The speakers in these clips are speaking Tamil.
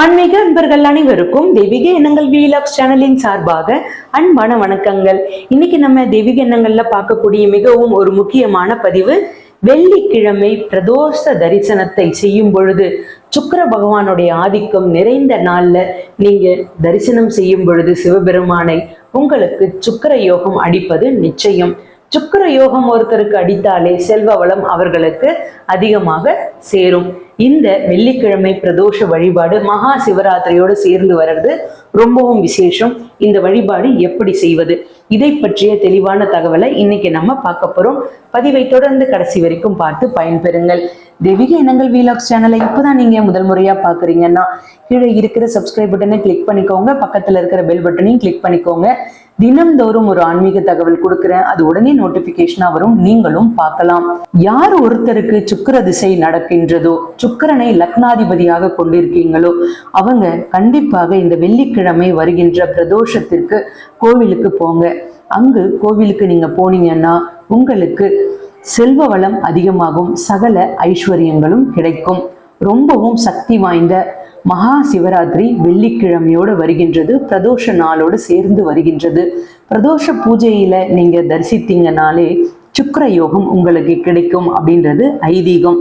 ஆன்மீக அன்பர்கள் அனைவருக்கும் தெய்வீக எண்ணங்கள் வீலாக்ஸ் சேனலின் சார்பாக அன்பான வணக்கங்கள். இன்னைக்கு நம்ம தெய்வீக எண்ணங்கள்ல பார்க்கக்கூடிய மிகவும் ஒரு முக்கியமான பதிவு வெள்ளிக்கிழமை பிரதோஷ தரிசனத்தை செய்யும் பொழுது சுக்கர பகவானுடைய ஆதிக்கம் நிறைந்த நாள்ல நீங்க தரிசனம் செய்யும் பொழுது சிவபெருமானை உங்களுக்கு சுக்கிர யோகம் அடிப்பது நிச்சயம். சுக்கர யோகம் ஒருத்தருக்கு அடித்தாலே செல்வ வளம் அவர்களுக்கு அதிகமாக சேரும். இந்த வெள்ளிக்கிழமை பிரதோஷ வழிபாடு மகா சிவராத்திரியோடு சேர்ந்து வர்றது ரொம்பவும் விசேஷம். இந்த வழிபாடு எப்படி செய்வது? இதை பற்றிய தெளிவான தகவலை இன்னைக்கு நம்ம பார்க்க போறோம். பதிவை தொடர்ந்து கடைசி வரைக்கும் பார்த்து பயன்பெறுங்கள். தெய்வீக இனங்கள் வீலாக்ஸ் சேனலை இப்போதான் நீங்க முதல் முறையா பாக்குறீங்கன்னா கீழே இருக்கிற சப்ஸ்கிரைப் பட்டனை கிளிக் பண்ணிக்கோங்க. பக்கத்துல இருக்கிற பெல் பட்டனையும் கிளிக் பண்ணிக்கோங்க. தினம்தோறும் ஒரு ஆன்மீக தகவல் கொடுக்குறேன். அது உடனே நோட்டிபிகேஷனா வரும். நீங்களும் பார்க்கலாம். யார் ஒருத்தருக்கு சுக்கிர திசை நடக்கின்றதோ சுக்கிரனை லக்னாதிபதியாக கொண்டிருக்கீங்களோ அவங்க கண்டிப்பாக இந்த வெள்ளிக்கிழமை வருகின்ற பிரதோஷத்திற்கு கோவிலுக்கு போங்க. அங்கு கோவிலுக்கு நீங்க போனீங்கன்னா உங்களுக்கு செல்வ வளம் அதிகமாகும். சகல ஐஸ்வர்யங்களும் கிடைக்கும். ரொம்பவும் சக்தி வாய்ந்த மகா சிவராத்திரி வெள்ளிக்கிழமையோடு வருகின்றது. பிரதோஷ நாளோடு சேர்ந்து வருகின்றது. பிரதோஷ பூஜையில நீங்க தரிசித்தீங்கனாலே சுக்கர யோகம் உங்களுக்கு கிடைக்கும் அப்படின்றது ஐதீகம்.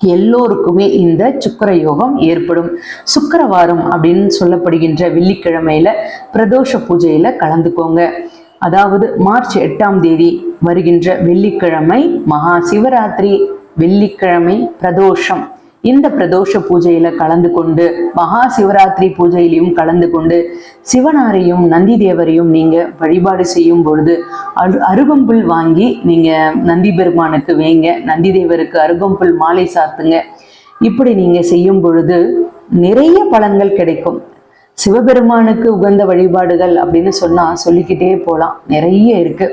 எல்லோருக்குமே இந்த சுக்கர யோகம் ஏற்படும். சுக்கரவாரம் அப்படின்னு சொல்லப்படுகின்ற வெள்ளிக்கிழமையில பிரதோஷ பூஜையில கலந்துக்கோங்க. அதாவது மார்ச் எட்டாம் தேதி வருகின்ற வெள்ளிக்கிழமை மகா சிவராத்திரி வெள்ளிக்கிழமை பிரதோஷம். இந்த பிரதோஷ பூஜையில கலந்து கொண்டு மகா சிவராத்திரி பூஜையிலையும் கலந்து கொண்டு சிவனாரையும் நந்தி தேவரையும் நீங்க வழிபாடு செய்யும் பொழுது அரு அருகம்புல் வாங்கி நீங்க நந்தி பெருமானுக்கு வேங்க நந்தி தேவருக்கு அருகம்புல் மாலை சாத்துங்க. இப்படி நீங்க செய்யும் பொழுது நிறைய பலன்கள் கிடைக்கும். சிவபெருமானுக்கு உகந்த வழிபாடுகள் அப்படின்னு சொன்னா சொல்லிக்கிட்டே போலாம். நிறைய இருக்கு.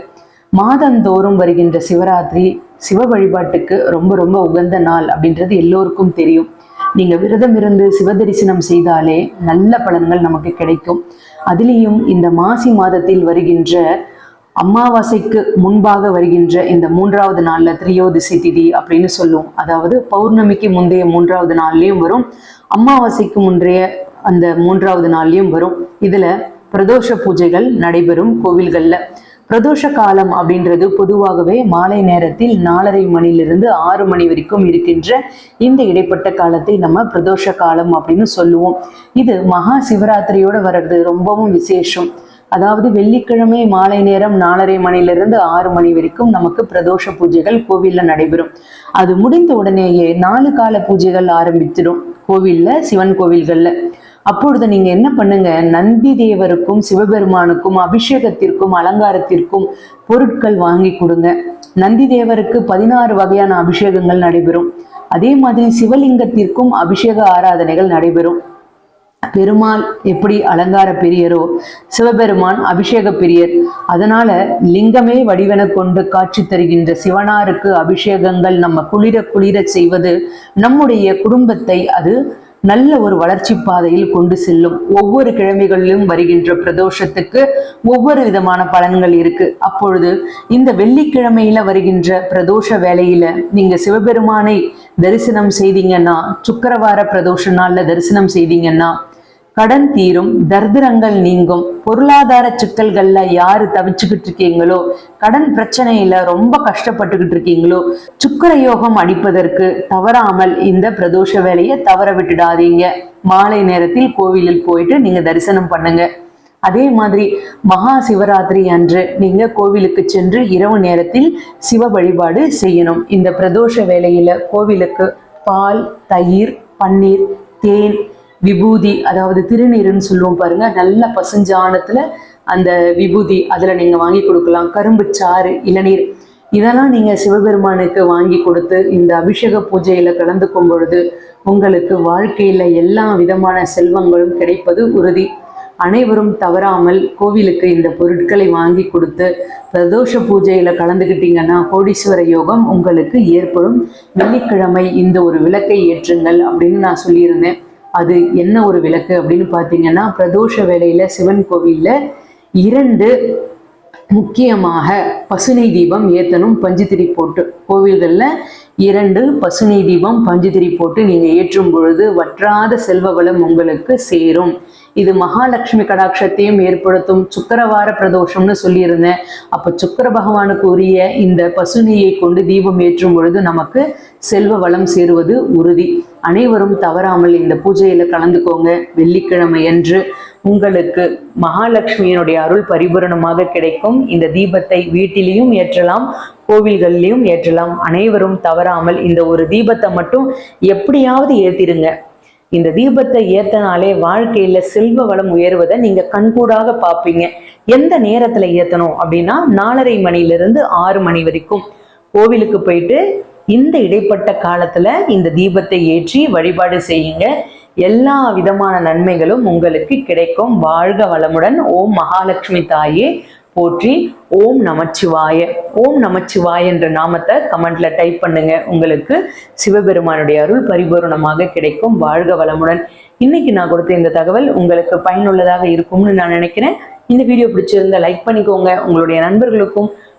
மாதந்தோறும் வருகின்ற சிவராத்திரி சிவ வழிபாட்டுக்கு ரொம்ப ரொம்ப உகந்த நாள் அப்படின்றது எல்லோருக்கும் தெரியும். நீங்க விரதம் இருந்து சிவ தரிசனம் செய்தாலே நல்ல பலன்கள் நமக்கு கிடைக்கும். அதுலேயும் இந்த மாசி மாதத்தில் வருகின்ற அமாவாசைக்கு முன்பாக வருகின்ற இந்த மூன்றாவது நாள்ல திரியோதிசை திதி அப்படின்னு சொல்லுவோம். அதாவது பௌர்ணமிக்கு முந்தைய மூன்றாவது நாள்லயும் வரும் அமாவாசைக்கு முந்தைய அந்த மூன்றாவது நாள்லயும் வரும். இதுல பிரதோஷ பூஜைகள் நடைபெறும் கோவில்கள்ல. பிரதோஷ காலம் அப்படின்றது பொதுவாகவே மாலை நேரத்தில் நாலரை மணிலிருந்து ஆறு மணி வரைக்கும் இருக்கின்ற இந்த இடைப்பட்ட காலத்தை நம்ம பிரதோஷ காலம் அப்படின்னு சொல்லுவோம். இது மகா சிவராத்திரியோட வர்றது ரொம்பவும் விசேஷம். அதாவது வெள்ளிக்கிழமை மாலை நேரம் நாலரை மணிலிருந்து ஆறு மணி வரைக்கும் நமக்கு பிரதோஷ பூஜைகள் கோவில்ல நடைபெறும். அது முடிந்த உடனேயே நாலு கால பூஜைகள் ஆரம்பித்திடும் கோவில்ல சிவன் கோவில்கள்ல. அப்பொழுது நீங்க என்ன பண்ணுங்க? நந்தி தேவருக்கும் சிவபெருமானுக்கும் அபிஷேகத்திற்கும் அலங்காரத்திற்கும் பொருட்கள் வாங்கி கொடுங்க. நந்தி தேவருக்கு பதினாறு வகையான அபிஷேகங்கள் நடைபெறும். அதே மாதிரி சிவலிங்கத்திற்கும் அபிஷேக ஆராதனைகள் நடைபெறும். பெருமாள் எப்படி அலங்கார பெரியரோ சிவபெருமான் அபிஷேக பெரியர். அதனால லிங்கமே வடிவென கொண்டு காட்சி தருகின்ற சிவனாருக்கு அபிஷேகங்கள் நம்ம குளிர குளிர செய்வது நம்முடைய குடும்பத்தை அது நல்ல ஒரு வளர்ச்சி பாதையில் கொண்டு செல்லும். ஒவ்வொரு கிழமைகளிலும் வருகின்ற பிரதோஷத்துக்கு ஒவ்வொரு விதமான பலன்கள் இருக்கு. அப்பொழுது இந்த வெள்ளிக்கிழமையில வருகின்ற பிரதோஷ வேலையில நீங்க சிவபெருமானை தரிசனம் செய்தீங்கன்னா சுக்கரவார பிரதோஷ நாள்ல தரிசனம் செய்தீங்கன்னா கடன் தீரும் தர்திரங்கள் நீங்கும். பொருளாதார சிக்கல்கள்ல யாரு தவிச்சுக்கிட்டு இருக்கீங்களோ கடன் பிரச்சனையில ரொம்ப கஷ்டப்பட்டுக்கிட்டு இருக்கீங்களோ சுக்கர யோகம் அடிப்பதற்கு தவறாமல் இந்த பிரதோஷ வேலையை தவற விட்டுடாதீங்க. மாலை நேரத்தில் கோவிலில் போயிட்டு நீங்க தரிசனம் பண்ணுங்க. அதே மாதிரி மகா சிவராத்திரி அன்று நீங்க கோவிலுக்கு சென்று இரவு நேரத்தில் சிவ வழிபாடு செய்யணும். இந்த பிரதோஷ வேலையில கோவிலுக்கு பால் தயிர் பன்னீர் தேன் விபூதி அதாவது திருநீருன்னு சொல்லுவோம் பாருங்க. நல்ல பசுஞ்சாணத்துல அந்த விபூதி அதுல நீங்க வாங்கி கொடுக்கலாம். கரும்பு சாறு இளநீர் இதெல்லாம் நீங்க சிவபெருமானுக்கு வாங்கி கொடுத்து இந்த அபிஷேக பூஜையில கலந்துக்கும் பொழுது உங்களுக்கு வாழ்க்கையில எல்லா விதமான செல்வங்களும் கிடைப்பது உறுதி. அனைவரும் தவறாமல் கோவிலுக்கு இந்த பொருட்களை வாங்கி கொடுத்து பிரதோஷ பூஜையில கலந்துக்கிட்டீங்கன்னா கோடீஸ்வர யோகம் உங்களுக்கு ஏற்படும். வெள்ளிக்கிழமை இந்த ஒரு விளக்கை ஏற்றுங்கள் அப்படின்னு நான் சொல்லியிருந்தேன். அது என்ன ஒரு விளக்கு அப்படின்னு பார்த்தீங்கன்னா பிரதோஷ வேலையில் சிவன் கோவிலில் இரண்டு முக்கியமாக பசுனை தீபம் ஏற்றணும் பஞ்சுத்திரி போட்டு. கோவில்களில் இரண்டு பசுனை தீபம் பஞ்சுத்திரி போட்டு நீங்கள் ஏற்றும் பொழுது வற்றாத செல்வ வளம் உங்களுக்கு சேரும். இது மகாலட்சுமி கடாட்சத்தையும் ஏற்படுத்தும். சுக்கரவார பிரதோஷம்னு சொல்லியிருந்தேன். அப்போ சுக்கர பகவானுக்கு உரிய இந்த பசுனியை கொண்டு தீபம் ஏற்றும் பொழுது நமக்கு செல்வ வளம் சேருவது உறுதி. அனைவரும் தவறாமல் இந்த பூஜையில கலந்துக்கோங்க. வெள்ளிக்கிழமை என்று உங்களுக்கு மகாலட்சுமியினுடைய அருள் பரிபூரணமாக கிடைக்கும். இந்த தீபத்தை வீட்டிலையும் ஏற்றலாம் கோவில்கள்லையும் ஏற்றலாம். அனைவரும் தவறாமல் இந்த ஒரு தீபத்தை மட்டும் எப்படியாவது ஏத்திருங்க. இந்த தீபத்தை ஏத்தனாலே வாழ்க்கையில செல்வ வளம் உயர்வதை நீங்க கண்கூடாக பார்ப்பீங்க. எந்த நேரத்துல ஏத்தணும் அப்படின்னா நாலரை மணிலிருந்து ஆறு மணி வரைக்கும். கோவிலுக்கு போயிட்டு இந்த இடைப்பட்ட காலத்துல இந்த தீபத்தை ஏற்றி வழிபாடு செய்யுங்க. எல்லா விதமான நன்மைகளும் உங்களுக்கு கிடைக்கும். வாழ்க வளமுடன். ஓம் மகாலட்சுமி தாயே போற்றி. ஓம் நமச்சிவாய. ஓம் நமச்சிவாய என்ற நாமத்தை கமெண்ட்ல டைப் பண்ணுங்க. உங்களுக்கு சிவபெருமானுடைய அருள் பரிபூரணமாக கிடைக்கும். வாழ்க வளமுடன். இன்னைக்கு நான் கொடுத்த இந்த தகவல் உங்களுக்கு பயனுள்ளதாக இருக்கும்னு நான் நினைக்கிறேன். இந்த வீடியோ பிடிச்சிருந்தா லைக் பண்ணிக்கோங்க. உங்களுடைய நண்பர்களுக்கும்